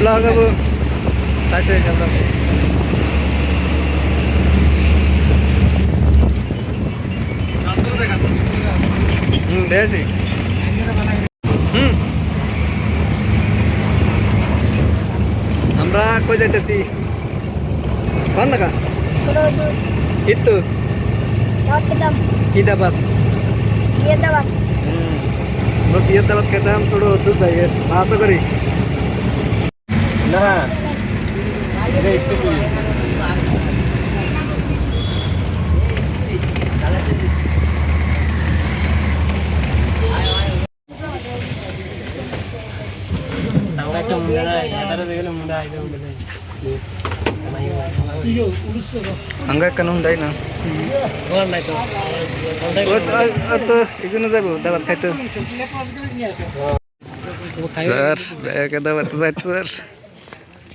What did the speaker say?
খাব হুম দেখেছি হুম। আমরা কই যাইতেছি? কোন নাকা ছোট দুধ কিন্তু দাওয়াত খেতাম কি দাবাত বিয়ের দাওয়াত আমরা বিয়ের দাবাত খেতাম ছোট দুধ ভাইয়ের। আশা করি। নাই ಹಂಗ ಕನು ಉಂಡಾಯಿ ನಾ নাই তো তো এগুলো যাবো দাবার খাইতো স্যার ব্যাগে দাবার